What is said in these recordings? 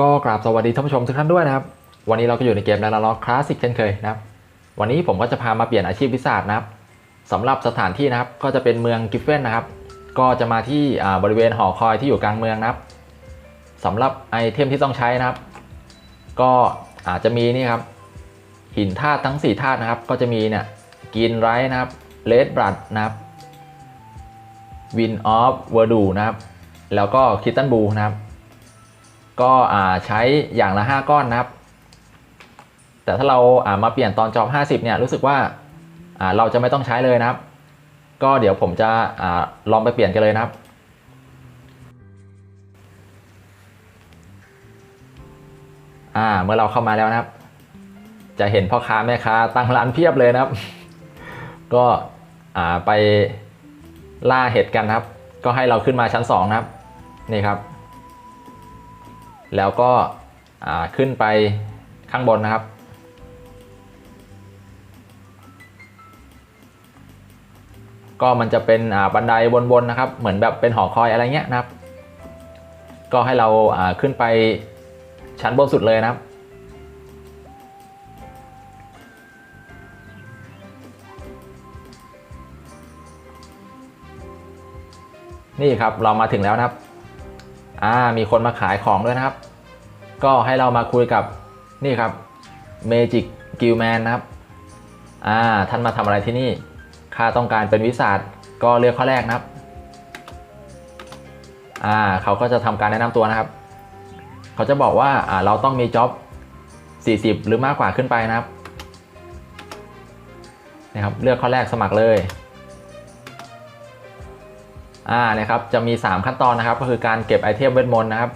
ก็กราบสวัสดีท่านผู้ชมทุกท่านด้วยนะครับ วันนี้เราก็อยู่ในเกมนาราล็อกคลาสสิกเช่นเคยนะครับ วันนี้ผมก็จะพามาเปลี่ยนอาชีพวิสาดนะครับสำหรับสถานที่นะครับก็จะเป็นเมืองกิฟเฟนนะครับ ก็จะมาที่บริเวณหอคอยที่อยู่กลางเมืองนะครับสำหรับไอเทมที่ต้องใช้นะครับ ก็อาจจะมีนี่ครับหินธาตุทั้ง 4 ธาตุนะครับ ก็จะมีเนี่ยกินไรนะครับเลดบรัดนะครับวินออฟเวอร์ดูนะครับ แล้วก็คิตตันบูนะครับ ก็ใช้อย่างละ 5 ก้อนนะครับ แต่ถ้าเราามาเปลี่ยนตอนจอบ 50 เนี่ยรู้สึกว่าาเราจะไม่ต้องใช้เลยนะครับ ก็เดี๋ยวผมจะอลองไปเปลี่ยนกันเลยนะครับเมื่อเราเข้ามาแล้วนะครับ จะเห็นพ่อค้าแม่ค้าตั้งร้านเพียบเลยนะครับ ก็ไปล่าเห็ดกันครับ ก็ให้เราขึ้นมาชั้น 2 นะครับ นี่ครับ แล้วก็ขึ้นไปข้างบนนะครับ ก็มันจะเป็นบันไดวนๆนะครับ เหมือนแบบเป็นหอคอยอะไรเงี้ยนะครับ ก็ให้เราาขึ้นไปชั้นบนสุดเลยนะครับนี่ครับเรามาถึงแล้วนะครับ อ่า มีคนมาขายของด้วยนะครับ ก็ให้เรามาคุยกับนี่ครับ Magic g i l l Man นะครับอ่าท่านมาทำอะไรที่นี่ข้าต้องการเป็นวิสาดก็เลือกข้อแรกนะครับอ่าเขาก็จะทำการแนะนำตัวนะครับ เขาจะบอกว่าอ่าเราต้องมีจ็อบ40 หรือมากกว่าขึ้นไปนะครับนะครับ เลือกข้อแรกสมัครเลยอ่านะครับจะมี 3 ขั้นตอนนะครับ ก็คือการเก็บไอเทมเวทมนต์นะครับ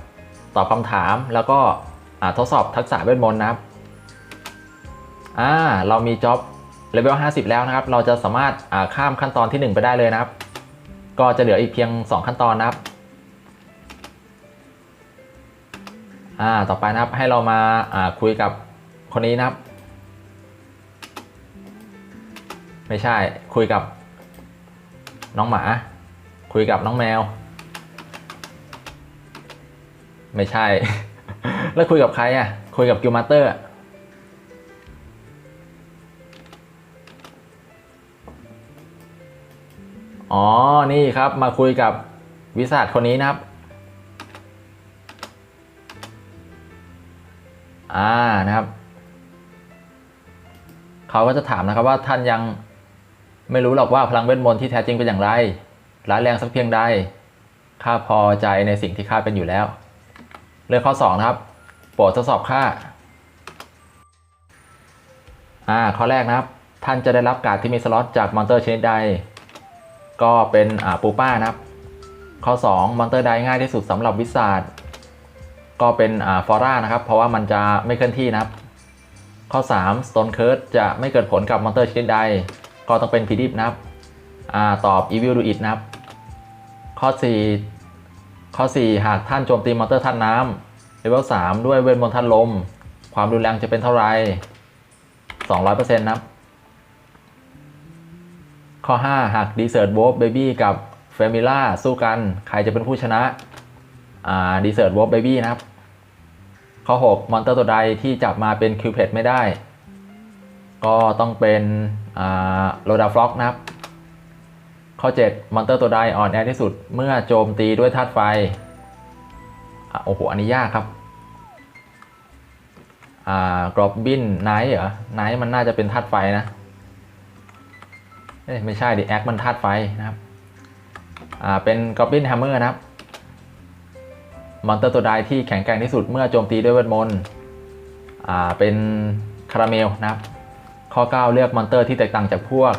ตอบคำถามแล้วก็ทดสอบทักษะเวทมนต์นะครับอ่าเรามีจ็อบเลเวล50 แล้วนะครับ เราจะสามารถข้ามขั้นตอนที่ 1 ไปได้เลยนะครับ ก็จะเหลืออีกเพียง 2 ขั้นตอนนะครับอ่าต่อไปนะครับให้เรามาอ่าคุยกับคนนี้นะครับ ไม่ใช่คุยกับน้องหมา คุยกับน้องแมว ไม่ใช่ แล้วคุยกับใครอะ คุยกับกิลมาเตอร์อ๋อ นี่ครับมาคุยกับวิสาดคนนี้นะครับ อ่านะครับ เขาก็จะถามนะครับว่าท่านยังไม่รู้หรอกว่าพลังเวทมนต์ที่แท้จริงเป็นอย่างไร ร้ายแรงสักเพียงใด ข้าพอใจในสิ่งที่ข้าเป็นอยู่แล้ว เลือกข้อ 2 นะครับ โปรดทดสอบข้าอ่า ข้อแรกนะครับ ท่านจะได้รับการ์ดที่มีสล็อตจากมอนเตอร์ชนิดใด ก็เป็น อ่า ปูป้านะครับ ข้อ 2 มอนเตอร์ใดง่ายที่สุดสำหรับวิสาดก็เป็น อ่า ฟอร่านะครับ เพราะว่ามันจะไม่เคลื่อนที่นะครับ ข้อ 3 Stone Curse จะไม่เกิดผลกับมอนเตอร์ชนิดใด ก็ต้องเป็นพีดิฟนะครับ อ่า ตอบ Evil Do It นะครับ ข้อ 4 ข้อ 4 หากท่านโจมตีมอนเตอร์ท่านน้ำเลเวล3ด้วยเวทมนต์ท่านลม ความรุนแรงจะเป็นเท่าไหร่200%นะครับข้อ 5 หาก Desert Wolf Baby กับ f a m i l a สู้กัน ใครจะเป็นผู้ชนะอ่า Desert Wolf Baby นะครับ ข้อ 6 มอนเตอร์ตัวใดที่จับมาเป็นคิวเพลตไม่ได้ ก็ต้องเป็นโรดาฟล็อกนะครับ ข้อ 7 มอนเตอร์ตัวใดอ่อนแอที่สุดเมื่อโจมตีด้วยธาตุไฟอโอ้โห อันนี้ยากครับ อ่ากรอบบินไนท์เหรอไนท์มันน่าจะเป็นธาตุไฟนะเอ้ยไม่ใช่ดิแอคมันธาตุไฟนะครับ อ่า เป็นกรอบบินแฮมเมอร์นะครับ มอนเตอร์ตัวใดที่แข็งแกร่งที่สุดเมื่อโจมตีด้วยเวทมนต์ อ่า เป็นคาราเมลนะครับ ข้อ 9 เลือกมอนเตอร์ที่แตกต่างจากพวก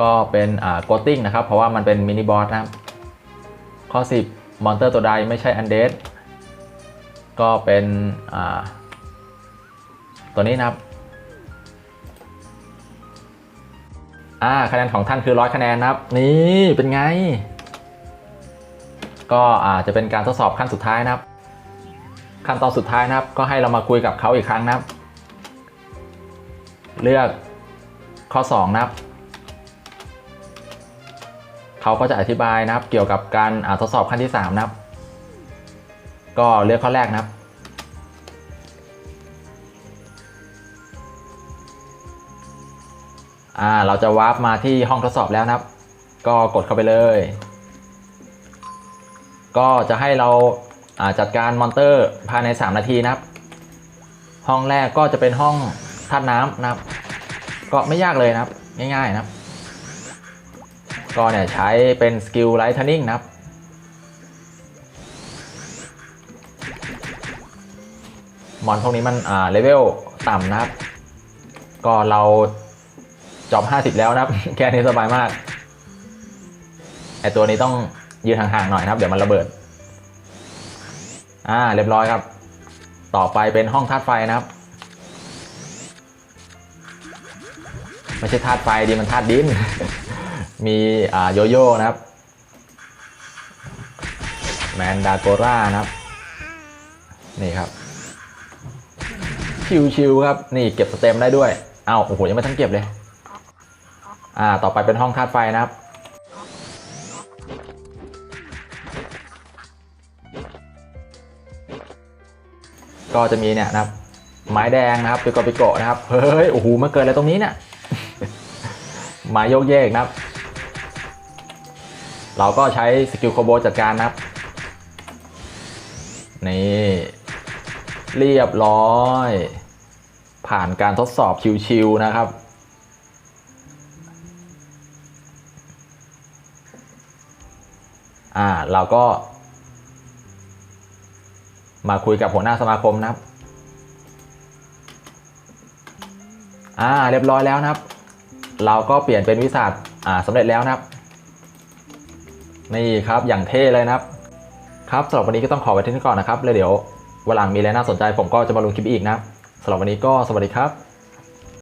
ก็เป็นอ่าโกตติ้งนะครับ เพราะว่ามันเป็นมินิบอสนะครับ ข้อ 10 มอนเตอร์ตัวใดไม่ใช่อันเดดก็เป็นอ่าตัวนี้นะครับอ่าคะแนนของท่านคือร้อยคะแนนนะครับ นี่เป็นไง ก็อาจจะเป็นการทดสอบขั้นสุดท้ายนะครับ ขั้นตอนสุดท้ายนะครับ ก็ให้เรามาคุยกับเขาอีกครั้งนะครับ เลือกข้อ 2 นะครับ เขาก็จะอธิบายนะครับ เกี่ยวกับการอ่าทดสอบขั้นที่ 3 นะครับ ก็เลือกข้อแรกนะครับอ่าเราจะวาร์ปมาที่ห้องทดสอบแล้วนะครับ ก็กดเข้าไปเลย ก็จะให้เราอ่าจัดการมอนเตอร์ภายใน 3 นาทีนะครับ ห้องแรกก็จะเป็นห้องธาตุน้ำนะครับ ก็ไม่ยากเลยนะครับ ง่ายๆนะครับ ก็เนี่ยใช้เป็นสกิลไลท์เทนนิ่งนะครับ มอนพวกนี้มันอ่าเลเวลต่ำนะครับ ก็เราจอบ 50 แล้วนะครับ แค่นี้สบายมาก ไอตัวนี้ต้องยืนห่างๆหน่อยนะครับ เดี๋ยวมันระเบิด อ่า เรียบร้อยครับ ต่อไปเป็นห้องธาตุไฟนะครับ ไม่ใช่ธาตุไฟดีมันธาตุดิน มีอ่าโยโย่นะครับ แมนดาโกรานะครับ นี่ครับ ชิวๆครับ นี่เก็บสเต็มได้ด้วย เอาโอ้โหยังไม่ทันเก็บเลย อ่า ต่อไปเป็นห้องธาตุไฟนะครับก็จะมีเนี่ยนะครับ ไม้แดงนะครับปิโกปิโกะนะครับ เฮ้ย โอ้โหมาเกิดอะไรตรงนี้เนี่ยไม้โยกเยกนะครับ เราก็ใช้สกิลโคโบจัดการนะครับ นี่ เรียบร้อย ผ่านการทดสอบชิวๆนะครับอ่าเราก็ มาคุยกับหัวหน้าสมาคมนะครับอ่าเรียบร้อยแล้วนะครับ เราก็เปลี่ยนเป็นวิสัทอ่าสำเร็จแล้วนะครับ นี่ครับอย่างเท่เลยนะครับ ครับสำหรับวันนี้ก็ต้องขอไว้ที่นี่ก่อนนะครับแล้วเดี๋ยววันหลังมีอะไรน่าสนใจผมก็จะมาลงคลิปอีกนะสำหรับวันนี้ก็สวัสดีครับ